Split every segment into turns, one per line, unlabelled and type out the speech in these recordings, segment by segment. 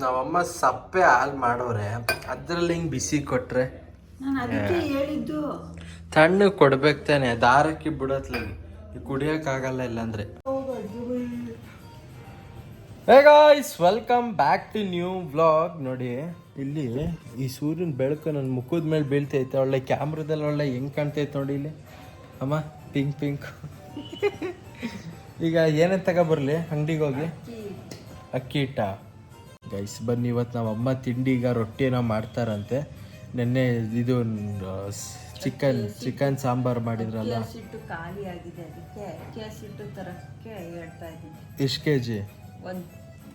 ನಮ್ಮಮ್ಮ ಸಪ್ಪೆ ಹಾಲು ಮಾಡೋರೆ. ಅದ್ರಲ್ಲಿ ಹಿಂಗೆ ಬಿಸಿ ಕೊಟ್ರೆ.
ನಾನು ಅದಕ್ಕೆ ಹೇಳಿದ್ದು.
ತಣ್ಣಗೆ ಕೊಡ್ಬೇಕು ತಾನೆ ದಾರಕ್ಕೆ ಬಿಡತ್ಲಿ. ಕುಡಿಯೋಕ್ಕಾಗಲ್ಲ ಇಲ್ಲಾಂದ್ರೆ. Hey guys welcome back to new vlog ನೋಡಿ ಇಲ್ಲಿ ಈ ಸೂರ್ಯನ ಬೆಳಕು ನನ್ನ ಮುಖದ ಮೇಲೆ ಬೀಳ್ತೈತೆ. ಒಳ್ಳೆ ಕ್ಯಾಮ್ರದಲ್ಲಿ ಒಳ್ಳೆ ಹೆಂಗ್ ಕಾಣ್ತೈತೆ ನೋಡಿ ಇಲ್ಲಿ. ಅಮ್ಮ ಪಿಂಕ್ ಪಿಂಕ್. ಈಗ ಏನೇ ತಗೊಬರ್ಲಿ ಅಂಗಡಿಗೆ ಹೋಗಿ? ಅಕ್ಕಿ ಹಿಟ್ಟ. ಗೈಸ್ ಬನ್ನಿ ಇವತ್ತು ನಮ್ಮ ಅಮ್ಮ ತಿಂಡಿ ಈಗ ರೊಟ್ಟಿನ ಮಾಡ್ತಾರಂತೆ. ನೆನ್ನೆ ಇದು ಚಿಕನ್ ಚಿಕನ್ ಸಾಂಬಾರ್ ಮಾಡಿದ್ರಲ್ಲ?
ಸಿಟ್ಟು ಖಾಲಿ ಆಗಿದೆ ಅದಕ್ಕೆ ತರಕ್ಕೆ ಹೇಳ್ತಾ ಇದ್ದೀನಿ.
ಎಷ್ಟು ಕೆ ಜಿ
ಒಂದು.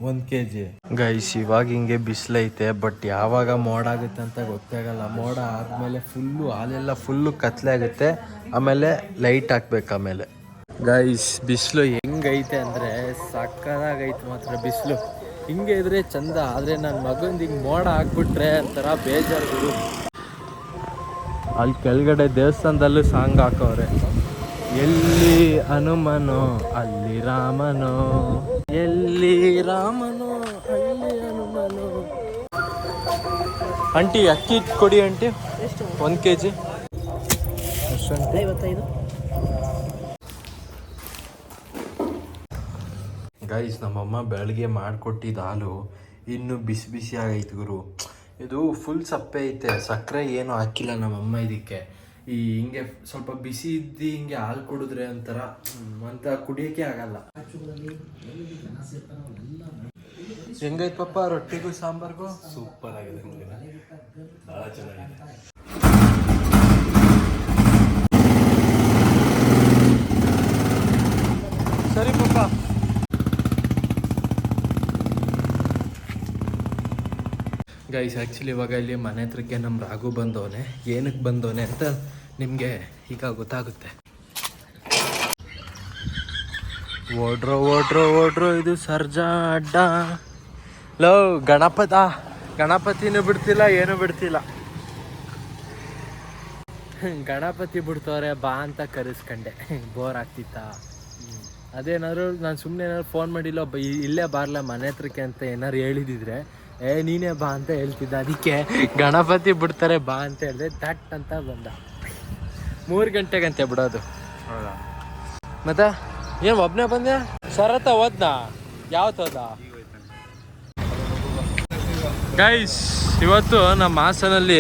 ಒಂದು ಕೆ ಜಿ ಗೈಸ್ ಇವಾಗ ಹಿಂಗೆ ಬಿಸಿಲೈತೆ ಬಟ್ ಯಾವಾಗ ಮೋಡ ಆಗುತ್ತೆ ಅಂತ ಗೊತ್ತಾಗಲ್ಲ ಮೋಡ ಆದಮೇಲೆ ಫುಲ್ಲು ಹಾಲೆಲ್ಲ ಫುಲ್ಲು ಕತ್ಲೆ ಆಗುತ್ತೆ. ಆಮೇಲೆ ಲೈಟ್ ಹಾಕ್ಬೇಕು ಆಮೇಲೆ. ಗೈಸ್ ಬಿಸಿಲು ಹೆಂಗೈತೆ ಅಂದರೆ ಸಕ್ಕದಾಗೈತೆ ಮಾತ್ರ ಬಿಸಿಲು. ಹಿಂಗೆ ಇದ್ರೆ ಚಂದ ಆದರೆ ನನ್ನ ಮಗಂದು ಹಿಂಗೆ ಮೋಡ ಹಾಕ್ಬಿಟ್ರೆ ಒಂಥರ ಬೇಜಾರು ಗುರು ಅಲ್ಲಿ ಕೆಳಗಡೆ ದೇವಸ್ಥಾನದಲ್ಲೂ ಸಾಂಗ್ ಹಾಕೋರೆ ಎಲ್ಲಿ ಹನುಮನೋ ಅಲ್ಲಿ ರಾಮನೋ. ಎಲ್ಲಿ ರಾಮನೋ ಅಲ್ಲಿ ಹನುಮನೋ. ಅಂಟಿ ಅಕ್ಕಿ ಕೊಡಿ ಅಂಟಿ
ಎಷ್ಟು?
ಒಂದು ಕೆ ಜಿ ಅಷ್ಟಂತೆ ಗೈಸ್ ನಮ್ಮಮ್ಮ ಬೆಳಗ್ಗೆ ಮಾಡಿಕೊಟ್ಟಿದ್ದ ಹಾಲು ಇನ್ನೂ ಬಿಸಿ ಬಿಸಿ ಆಗೈತೆ ಗುರು. ಇದು ಫುಲ್ ಸಪ್ಪೆ ಐತೆ. ಸಕ್ಕರೆ ಏನು ಹಾಕಿಲ್ಲ ನಮ್ಮಮ್ಮ ಇದಕ್ಕೆ. ಈ ಹಿಂಗೆ ಸ್ವಲ್ಪ ಬಿಸಿ ಇದ್ದು ಹಿಂಗೆ ಹಾಲು ಕುಡಿದ್ರೆ ಒಂಥರ ಅಂತ ಕುಡಿಯೋಕೆ ಆಗಲ್ಲ. ಹೆಂಗೈತೆ ಪಪ್ಪ ರೊಟ್ಟಿಗೂ ಸಾಂಬಾರ್ಗೂ? ಸೂಪರ್ ಆಗಿದೆ ಭಾಳ ಚೆನ್ನಾಗಿದೆ. ಸರಿ ಪಪ್ಪ ಗೈಸ್ ಆ್ಯಕ್ಚುಲಿ ಇವಾಗ ಇಲ್ಲಿ ಮನೆ ಹತ್ರಕ್ಕೆ ನಮ್ಮ ರಾಘು ಬಂದವನೆ. ಏನಕ್ಕೆ ಬಂದವನೆ ಅಂತ ನಿಮಗೆ ಈಗ ಗೊತ್ತಾಗುತ್ತೆ. ಓಡ್ರೋ ಓಡ್ರೋ ಓಡ್ರೋ ಇದು ಸರ್ಜಾ ಅಡ್ಡ. ಲೋ, ಗಣಪತ. ಗಣಪತಿನೂ ಬಿಡ್ತಿಲ್ಲ, ಏನೂ ಬಿಡ್ತಿಲ್ಲ. ಗಣಪತಿ ಬಿಡ್ತವ್ರೆ, ಬಾ ಅಂತ ಕರೆಸ್ಕೊಂಡೆ. ಬೋರ್ ಆಗ್ತಿತ್ತ. ಅದೇನಾದ್ರು ನಾನು ಸುಮ್ಮನೆ ಏನಾದ್ರು ಫೋನ್ ಮಾಡಿಲ್ಲ ಇಲ್ಲೇ ಬಾರ್ಲ ಮನೆ ಹತ್ರಕ್ಕೆ ಅಂತ ಏನಾದ್ರು ಹೇಳಿದಿದ್ರೆ ಏ ನೀನೇ ಬಾ ಅಂತ ಹೇಳ್ತಿದ್ದ. ಅದಕ್ಕೆ ಗಣಪತಿ ಬಿಡ್ತಾರೆ ಬಾ ಅಂತ ಹೇಳಿದೆ. ದಟ್ ಅಂತ ಬಂದ. ಮೂರು ಗಂಟೆಗಂತೆ ಬಿಡೋದು. ಮತ್ತೆ ಏನು ಒಬ್ಬನೇ ಬಂದೆ? ಸರತ ಹೋದ್ನ ಯಾವತ್ತು ಹೋದ ಗೈಸ್ ಇವತ್ತು ನಮ್ಮ ಹಾಸನಲ್ಲಿ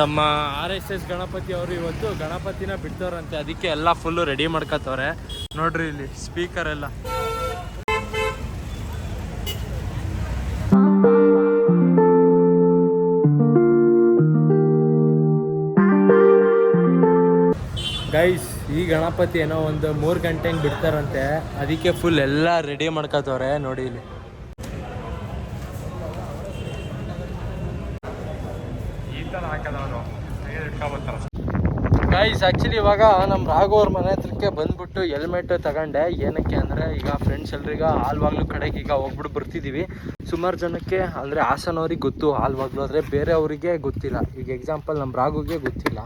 ನಮ್ಮ ಆರ್ ಎಸ್ ಎಸ್ ಗಣಪತಿ ಅವರು ಇವತ್ತು ಗಣಪತಿನ ಬಿಡ್ತವ್ರಂತೆ ಅದಕ್ಕೆ ಎಲ್ಲ ಫುಲ್ಲು ರೆಡಿ ಮಾಡ್ಕೋತವ್ರೆ. ನೋಡ್ರಿ ಇಲ್ಲಿ ಸ್ಪೀಕರ್ ಎಲ್ಲ. ಗಣಪತಿ ಏನೋ ಒಂದು ಮೂರು ಗಂಟೆಗೆ ಬಿಡ್ತಾರಂತೆ. ಅದಕ್ಕೆ ಫುಲ್ ಎಲ್ಲ ರೆಡಿ ಮಾಡ್ಕೋತವ್ರೆ ನೋಡಿ ಇಲ್ಲಿ. ಗೈಸ್ ಆ್ಯಕ್ಚುಲಿ ಇವಾಗ ನಮ್ಮ ರಾಘು ಅವ್ರ ಮನೆ ಹತ್ರಕ್ಕೆ ಬಂದ್ಬಿಟ್ಟು ಹೆಲ್ಮೆಟ್ ತಗೊಂಡೆ. ಏನಕ್ಕೆ ಅಂದರೆ ಈಗ ಫ್ರೆಂಡ್ಸ್ ಎಲ್ರಿಗ ಹಾಲ್ವಾಗ್ಲು ಕಡೆಗೆ ಈಗ ಹೋಗ್ಬಿಟ್ಟು ಬರ್ತಿದ್ದೀವಿ ಸುಮಾರು ಜನಕ್ಕೆ ಅಂದರೆ ಹಾಸನವ್ರಿಗೆ ಗೊತ್ತು, ಹಾಲ್ವಾಗ್ಲು. ಆದರೆ ಬೇರೆಯವರಿಗೆ ಗೊತ್ತಿಲ್ಲ. ಈಗ ಎಕ್ಸಾಂಪಲ್ ನಮ್ಮ ರಾಘುಗೆ ಗೊತ್ತಿಲ್ಲ.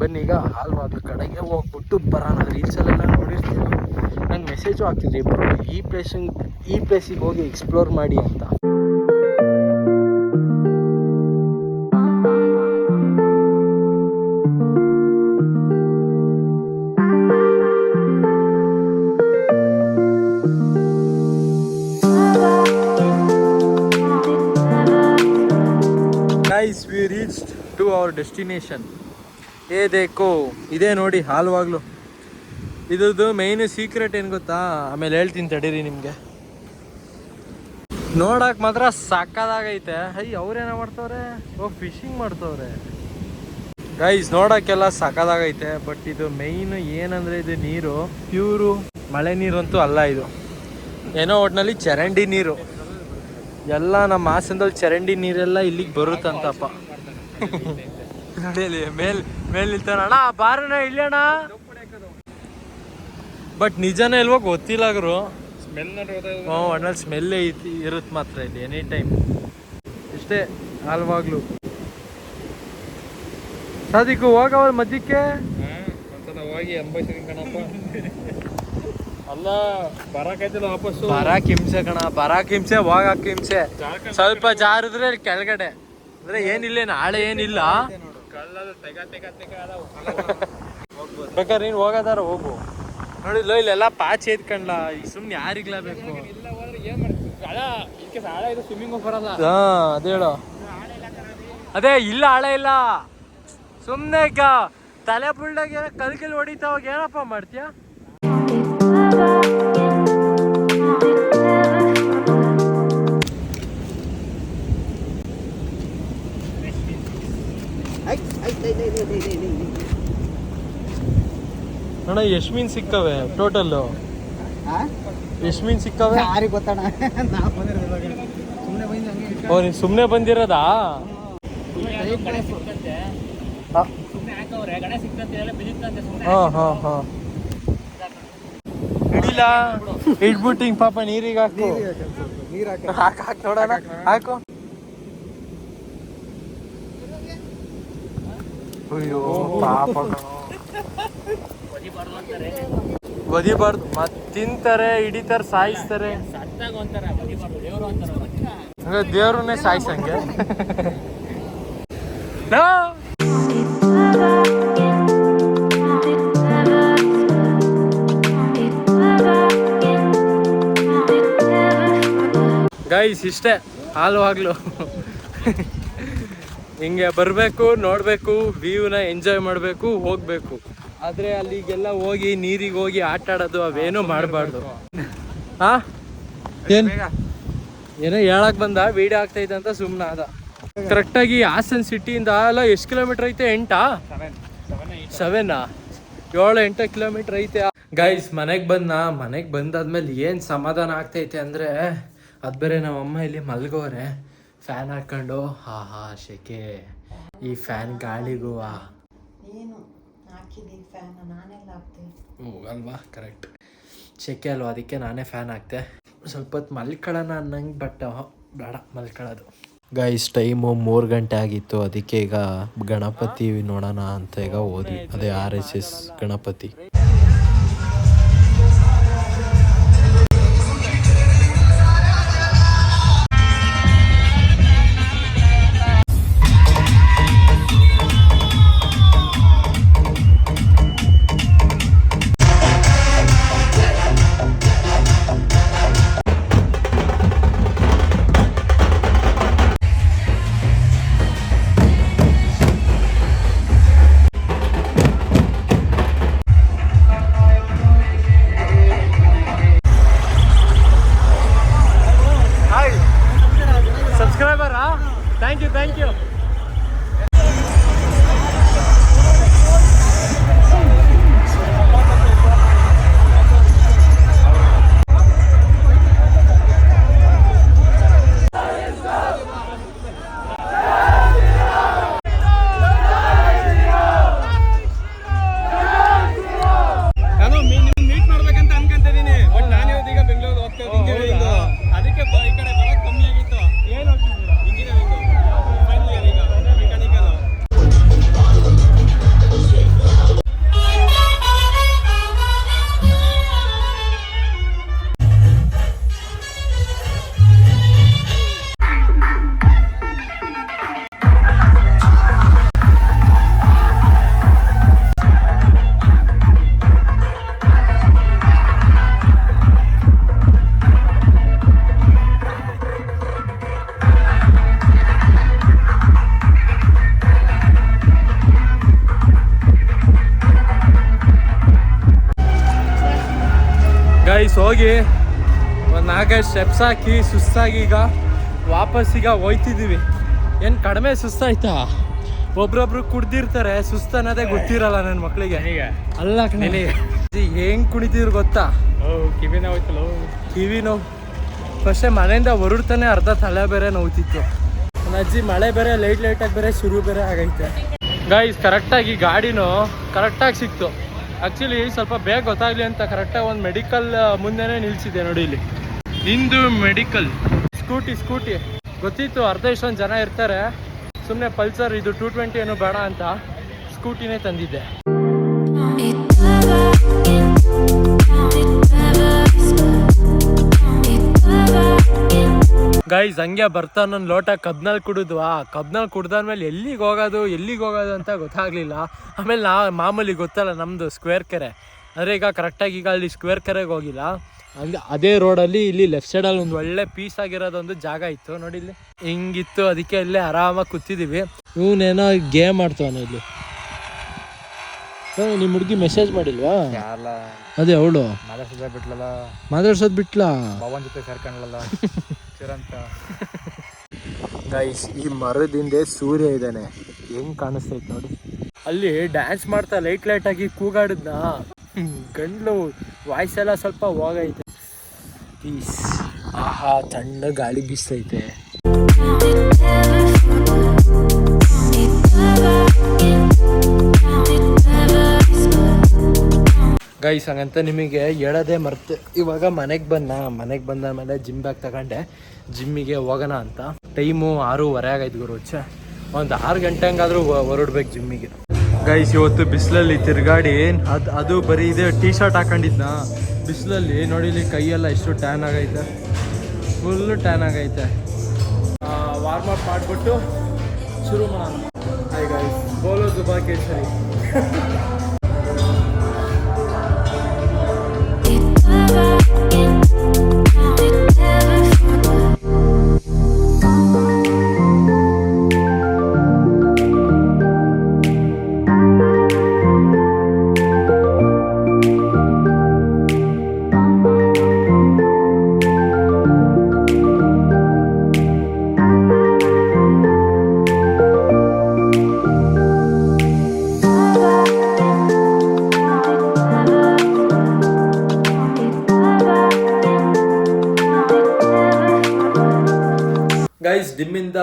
ಬನ್ನಿ, ಈಗ ಹಾಲ್ವಾಗ್ಲು ಕಡೆಗೆ ಹೋಗ್ಬಿಟ್ಟು ಬರೋಣ. ರೀಲ್ಸಲ್ಲೆಲ್ಲ ನೋಡಿರ್ತೀವಿ ನಂಗೆ ಮೆಸೇಜು ಹಾಕಿದ್ರಿ ಇಬ್ಬರು ಈ ಪ್ಲೇಸಿಗೆ ಈ ಪ್ಲೇಸಿಗೆ ಹೋಗಿ ಎಕ್ಸ್ಪ್ಲೋರ್ ಮಾಡಿ ಅಂತ. ರೀಚ್ ಟು ಡೆಸ್ಟಿನೇಷನ್ ಏ ದೇಕು ಇದೇ ನೋಡಿ ಹಾಲ್ವಾಗ್ಲು. ಇದ್ರದ್ದು ಮೇಯ್ನು ಸೀಕ್ರೆಟ್ ಏನು ಗೊತ್ತಾ? ಆಮೇಲೆ ಹೇಳ್ತೀನಿ ತಡೀರಿ ನಿಮಗೆ. ನೋಡಕ್ ಮಾತ್ರ ಸಕ್ಕದಾಗೈತೆ. ಹೈ, ಅವ್ರೇನ ಮಾಡ್ತವ್ರೆ? ಓ ಫಿಶಿಂಗ್ ಮಾಡ್ತವ್ರೆ. ಗೈಸ್ ನೋಡಕ್ಕೆಲ್ಲ ಸಕ್ಕದಾಗೈತೆ ಬಟ್ ಇದು ಮೇಯ್ನ್ ಏನಂದ್ರೆ ಇದು ನೀರು. ಪ್ಯೂರು ಮಳೆ ನೀರು ಅಂತೂ ಅಲ್ಲ ಇದು. ಏನೋ ಒಟ್ನಲ್ಲಿ ಚರಂಡಿ ನೀರು. ಎಲ್ಲ ನಮ್ಮ ಆಸನದಲ್ಲಿ ಚರಂಡಿ ನೀರೆಲ್ಲ ಇಲ್ಲಿಗೆ ಬರುತ್ತಂತಪ್ಪ. ನೋಡಿ ಮೇಲ್ ಮೇಲ್ ನಿಲ್ತಾನ ಅಣ್ಣ ಬಾರಣ ಇಲ್ಲಣ್ಣ ಬಟ್ ನಿಜನೇ ಇಲ್ವೋ ಗೊತ್ತಿಲ್ಲ ಗುರು. ಹ್ಞೂ ಒಣ್ಣಲ್ಲಿ ಸ್ಮೆಲ್ ಐತಿ ಇರುತ್ತೆ ಮಾತ್ರ ಇಲ್ಲಿ ಎನಿ ಟೈಮ್ ಇಷ್ಟೇ ಅಲ್ವಾಗ್ಲು ಸಾದಿಕು ಹೋಗವ ಮಧ್ಯಕ್ಕೆ
ಹೋಗಿ ಅಂಬಾಸಿದೀನಿ ಕಣಪ್ಪ
ಅಲ್ಲ
ಬರಾಕೈತಿಲ್ಲ ವಾಪಸ್ಸು.
ಬರಾಕ್ ಹಿಂಸೆ ಕಣ ಬರಾಕ್ ಹಿಂಸೆ ಹೋಗಕ್ ಹಿಂಸೆ. ಸ್ವಲ್ಪ ಜಾರಿದ್ರೆ ಕೆಳಗಡೆ. ಅಂದ್ರೆ ಏನಿಲ್ಲ ನಾಳೆ ಏನಿಲ್ಲ. ಬೇಕಾದ್ರೆ ನೀನ್ ಹೋಗೋದಾರ ಹೋಗು. ನೋಡಿಲ್ಲ ಇಲ್ಲೆಲ್ಲ ಪಾಚಿ ಎತ್ಕಂಡ್ಲ. ಈಗ ಸುಮ್ನೆ ಯಾರಿಗ್ಲ ಬೇಕು?
ಇಲ್ಲ ಹಳ
ಹಾ ಅದೇಳು ಅದೇ ಇಲ್ಲ ಹಳೆ ಇಲ್ಲ. ಸುಮ್ನೆ ಈಗ ತಲೆ ಬುಲ್ಡಾಗ ಏನೋ ಕಲ್ಕಿಲ್ ಹೊಡಿತಾವಾಗ ಏನಪ್ಪ ಮಾಡ್ತೀಯ? ಅಣ್ಣ ಎಷ್ಟು ಮೀನ್ ಸಿಕ್ಕವೆ ಟೋಟಲ್ ಎಷ್ಟು ಮೀನ್ ಸಿಕ್ಕವೆ?
ಯಾರಿಗೆ ಗೊತ್ತಣ್ಣ? ನಾವು ಬಂದಿರೋದು ಸುಮ್ಮನೆ
ಓ ಬಂದಿರೋದಾ? ಹಾ.
ಸುಮ್ಮನೆ
ಹಾ ಹಾ. ಹಿಡಿಲ್ಲ ಇಟ್ಬಿಟ್ಟು ಹಿಂಗೆ ಪಾಪ ನೀರಿಗೆ ಹಾಕು.
ನೀರು ಹಾಕ್
ಹಾಕ್ ನೋಡೋಣ ಹಾಕು. ಅಯ್ಯೋ ಪಾಪ ಕಣೋ. ಒದಿಬಾರ್ದು ಮತ್ ತಿಂತಾರೆ, ಹಿಡಿತಾರೆ, ಸಾಯಿಸ್ತಾರೆ.
ಬದಿಬಾರ್ದು
ದೇವ್ರನ್ನೇ ಸಾಯಿಸಂಗೆ. ಗೈಸ್ ಇಷ್ಟೇ. ಹಾಲು ಆಗ್ಲು ಹಿಂಗೆ ಬರಬೇಕು ನೋಡಬೇಕು ವ್ಯೂನ ಎಂಜಾಯ್ ಮಾಡಬೇಕು ಹೋಗಬೇಕು. ಆದರೆ ಅಲ್ಲಿಗೆಲ್ಲ ಹೋಗಿ ನೀರಿಗೆ ಹೋಗಿ ಆಟ ಆಡೋದು ಅವೇನು ಮಾಡಬಾರ್ದು. ಹಾ? ಏನು? ಏನೋ ಹೇಳಕ್ ಬಂದ ವಿಡಿಯೋ ಆಗ್ತೈತೆ ಅಂತ ಸುಮ್ಮನೆ ಅದ ಕರೆಕ್ಟಾಗಿ ಹಾಸನ್ ಸಿಟಿಯಿಂದ ಅಲ್ಲ ಎಷ್ಟು ಕಿಲೋಮೀಟರ್ ಐತೆ? ಎಂಟಾ? ಸೆವೆನಾ ಏಳು ಎಂಟು ಕಿಲೋಮೀಟರ್ ಐತೆ. ಗೈಸ್ ಮನೆಗೆ ಬಂದ ಮನೆಗೆ ಬಂದಾದ್ಮೇಲೆ ಏನು ಸಮಾಧಾನ ಆಗ್ತೈತೆ ಅಂದರೆ ಅದು ಬೇರೆ ನಮ್ಮ ಅಮ್ಮ ಇಲ್ಲಿ ಮಲ್ಗೋರೆ. ಫ್ಯಾನ್ ಹಾಕೊಂಡು ಹಾ ಹಾ ಶೆಕೆ ಈ ಫ್ಯಾನ್ ಗಾಳಿಗೂ ಆ.
ಏನು ಹಾಕಿದ್ದೀನಿ ಫ್ಯಾನ್ ನಾನೆಲ್ಲ ಹಾಕ್ತೀನಿ
ಅಲ್ವಾ? ಕರೆಕ್ಟ್ ಶೆಕೆ ಅಲ್ವಾ? ಅದಕ್ಕೆ ನಾನೇ ಫ್ಯಾನ್ ಹಾಕ್ತೆ ಸ್ವಲ್ಪ ಹೊತ್ತು ಮಲ್ಕೊಳ್ಳೋಣ ಅನ್ನಂಗೆ ಬಟ್ ಬೇಡ ಮಲ್ಕೊಳ್ಳೋದು. ಗೈಸ್ ಟೈಮು ಮೂರು ಗಂಟೆ ಆಗಿತ್ತು. ಅದಕ್ಕೆ ಈಗ ಗಣಪತಿ ನೋಡೋಣ ಅಂತ ಈಗ ಓದಿ. ಅದೇ ಆರ್ ಎಸ್ ಎಸ್ ಗಣಪತಿ. ಹೋಗಿ ಒಂದು ನಾಲ್ಕೈದು ಸ್ಟೆಪ್ಸ್ ಹಾಕಿ ಸುಸ್ತಾಗಿ ಈಗ ವಾಪಸ್ ಈಗ ಹೋಯ್ತಿದ್ದೀವಿ ಏನು ಕಡಿಮೆ ಸುಸ್ತಾಯ್ತಾ? ಒಬ್ರೊಬ್ರು ಕುಡ್ದಿರ್ತಾರೆ ಸುಸ್ತು ಅನ್ನೋದೇ ಗೊತ್ತಿರಲ್ಲ ನನ್ನ ಮಕ್ಕಳಿಗೆ
ಅಲ್ಲ
ಅಲ್ಲ ಹೆಂಗೆ ಕುಣಿತಿದ್ರು ಗೊತ್ತಾ?
ಓ ಕಿವಿನ ಹೋಯ್ತಲ್ಲ
ಕಿವಿ ನೋವು. ಫಸ್ಟೇ ಮನೆಯಿಂದ ಹೊರಡ್ತಾನೆ ಅರ್ಧ ತಲೆ ಬೇರೆ ನೋಯ್ತಿತ್ತು. ಅಜ್ಜಿ ಮಳೆ ಬೇರೆ ಲೈಟ್ ಲೈಟಾಗಿ ಬೇರೆ ಶುರು ಬೇರೆ ಆಗೈತೆ. ಗೈಸ್ ಕರೆಕ್ಟಾಗಿ ಗಾಡಿನೂ ಕರೆಕ್ಟಾಗಿ ಸಿಕ್ತು. ಆ್ಯಕ್ಚುಲಿ ಸ್ವಲ್ಪ ಬೇಗ ಗೊತ್ತಾಗ್ಲಿ ಅಂತ ಕರೆಕ್ಟಾಗಿ ಒಂದು ಮೆಡಿಕಲ್ ಮುಂದೆನೇ ನಿಲ್ಸಿದೆ ನೋಡಿ ಇಲ್ಲಿ. ಇಂದು ಮೆಡಿಕಲ್ ಸ್ಕೂಟಿ ಸ್ಕೂಟಿ ಗೊತ್ತಿತ್ತು ಅರ್ಧ ಇಷ್ಟೊಂದು ಜನ ಇರ್ತಾರೆ. ಸುಮ್ಮನೆ ಪಲ್ಸರ್ ಇದು ಟೂ ಟ್ವೆಂಟಿ ಏನು ಬೇಡ ಅಂತ ಸ್ಕೂಟಿನೇ ತಂದಿದ್ದೆ. ಗೈಸ್ ಹಂಗೆ ಬರ್ತಾ ನನ್ನ ಲೋಟ. ಕಬ್ನಲ್ಲಿ ಕುಡಿದ್ವಾ ಕಬ್ನಲ್ಲಿ ಕುಡ್ದಾದ್ಮೇಲೆ ಎಲ್ಲಿಗೆ ಹೋಗೋದು ಎಲ್ಲಿಗೆ ಹೋಗೋದು ಅಂತ ಗೊತ್ತಾಗ್ಲಿಲ್ಲ. ಆಮೇಲೆ ನಾ ಮಾಮೂಲಿ ಗೊತ್ತಲ್ಲ ನಮ್ಮದು ಸ್ಕ್ವೇರ್ ಕೆರೆ. ಅಂದರೆ ಈಗ ಕರೆಕ್ಟಾಗಿ ಈಗ ಅಲ್ಲಿ ಸ್ಕ್ವೇರ್ ಕೆರೆಗೆ ಹೋಗಿಲ್ಲ. ಹಂಗೆ ಅದೇ ರೋಡಲ್ಲಿ ಇಲ್ಲಿ ಲೆಫ್ಟ್ ಸೈಡಲ್ಲಿ ಒಂದು ಒಳ್ಳೆ ಪೀಸ್ ಆಗಿರೋದೊಂದು ಜಾಗ ಇತ್ತು. ನೋಡಿ ಇಲ್ಲಿ. ಹಿಂಗಿತ್ತು ಅದಕ್ಕೆ ಇಲ್ಲೇ ಆರಾಮಾಗಿ ಕೂತಿದ್ದೀವಿ ಇವನೇನೋ ಗೇಮ್ ಆಡ್ತಾನೆ ಇಲ್ಲಿ. ನಿಮ್ಮ ಹುಡುಗಿ ಮೆಸೇಜ್ ಮಾಡಿಲ್ವಾ?
ಯಾರಲ್ಲ
ಅದೇ ಅವಳು.
ಮಾತಾಡ್ಸಿದ ಬಿಟ್ಲಲ್ಲ?
ಮಾತಾಡ್ಸೋದು ಬಿಟ್ಲಾ?
ಜೊತೆ ಸೇರ್ಕೊಂಡ್ಲಲ್ಲ ಚಿರಂತ
ಗೈಸ್ ಈ ಮರದಿಂದ ಹಿಂದೆ ಸೂರ್ಯ ಇದ್ದಾನೆ. ಹೆಂಗ್ ಕಾಣಿಸ್ತೈತೆ ನೋಡಿ. ಅಲ್ಲಿ ಡ್ಯಾನ್ಸ್ ಮಾಡ್ತಾ ಲೈಟ್ ಲೈಟ್ ಆಗಿ ಕೂಗಾಡಿದ್ನ? ಗಂಡ್ಲು ವಾಯ್ಸ್ ಎಲ್ಲ ಸ್ವಲ್ಪ ಹೋಗೈತೆ ಪೀಸ್ ಆಹಾ ತಣ್ಣ ಗಾಳಿ ಬೀಸ್ತೈತೆ ಗೈಸ್ ಹಂಗಂತ ನಿಮಗೆ ಹೇಳೋದೇ ಮರ್ತು ಇವಾಗ ಮನೆಗೆ ಬಂದ ಮನೆಗೆ ಬಂದ ಮೇಲೆ ಜಿಮ್ ಬ್ಯಾಗ್ ತಗೊಂಡೆ. ಜಿಮ್ಮಿಗೆ ಹೋಗೋಣ ಅಂತ. ಟೈಮು ಆರೂವರೆ ಆಗೈತೆ ಗುರು, ಛೆ. ಒಂದು ಆರು ಗಂಟೆ ಹಂಗಾದ್ರೂ ಹೊರಡ್ಬೇಕು ಜಿಮ್ಮಿಗೆ ಗೈಸ್ ಇವತ್ತು ಬಿಸಿಲಲ್ಲಿ ತಿರುಗಾಡಿ ಅದು ಅದು ಬರೀ ಇದೆ ಟೀ ಶರ್ಟ್ ಹಾಕೊಂಡಿದ್ನ? ಬಿಸಿಲಲ್ಲಿ ನೋಡಿಲಿ ಕೈಯೆಲ್ಲ ಎಷ್ಟು ಟ್ಯಾನ್ ಆಗೈತೆ. ಫುಲ್ಲು ಟ್ಯಾನ್ ಆಗೈತೆ. ವಾರ್ಮ್ ಅಪ್ ಮಾಡಿಬಿಟ್ಟು ಶುರು ಮಾಡೋಣ. ಹಾಯ್ ಗೈಸ್ ಬೋಲೋ ಜುಬಾ ಜಿಮ್ಮಿಂದ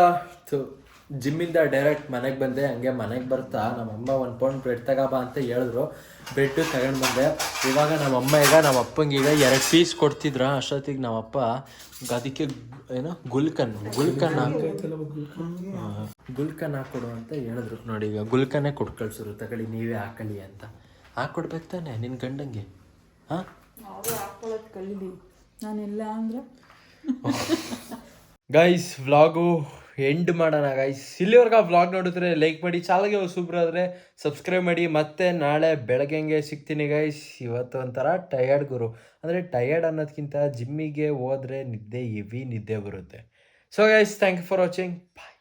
ಜಿಮ್ಮಿಂದ ಡೈರೆಕ್ಟ್ ಮನೆಗೆ ಬಂದೆ ಹಂಗೆ ಮನೆಗೆ ಬರ್ತಾ ನಮ್ಮಮ್ಮ ಒಂದು ಪೌಂಡ್ ಬ್ರೆಡ್ ತಗೋಬಾ ಅಂತ ಹೇಳಿದ್ರು. ಬ್ರೆಡ್ ತಗೊಂಡು ಬಂದೆ. ಇವಾಗ ನಮ್ಮಮ್ಮ ಈಗ ನಮ್ಮ ಈಗ ಎರಡು ಪೀಸ್ ಕೊಡ್ತಿದ್ರ ಅಷ್ಟೊತ್ತಿಗೆ ನಮ್ಮಪ್ಪ ಅದಕ್ಕೆ ಏನೋ ಗುಲ್ಕನ್ ಗುಲ್ಕನ್ ಹಾಕು ಗುಲ್ಕನ್ ಹಾಕೊಡು ಅಂತ ಹೇಳಿದ್ರು. ನೋಡಿ ಈಗ ಗುಲ್ಕನ್ನೇ ಕೊಟ್ಟು ಕಳ್ಸಿದ್ರು ತಗೊಳ್ಳಿ ನೀವೇ ಹಾಕೊಳ್ಳಿ ಅಂತ. ಹಾಕ್ಕೊಡ್ಬೇಕು ತಾನೆ ನಿನ್ನ ಗಂಡಂಗೆ? ಹಾಂ?
ನಾನೆಲ್ಲ ಅಂದ್ರೆ
ಗೈಸ್ ವ್ಲಾಗು ಎಂಡ್ ಮಾಡೋಣ ಗೈಸ್ ಇಲ್ಲಿವರೆಗೆ ಆ ವ್ಲಾಗ್ ನೋಡಿದ್ರೆ ಲೈಕ್ ಮಾಡಿ ಚಾಲಗೆ ಸೂಪರ್ ಆದರೆ ಸಬ್ಸ್ಕ್ರೈಬ್ ಮಾಡಿ. ಮತ್ತೆ ನಾಳೆ ಬೆಳಗ್ಗೆಂಗೆ ಸಿಗ್ತೀನಿ ಗೈಸ್ ಇವತ್ತು ಒಂಥರ ಟಯರ್ಡ್ ಗುರು. ಅಂದರೆ ಟಯರ್ಡ್ ಅನ್ನೋದಕ್ಕಿಂತ ಜಿಮ್ಮಿಗೆ ಹೋದರೆ ನಿದ್ದೆ ಹೆವಿ ನಿದ್ದೆ ಬರುತ್ತೆ. So guys thank you for watching bye.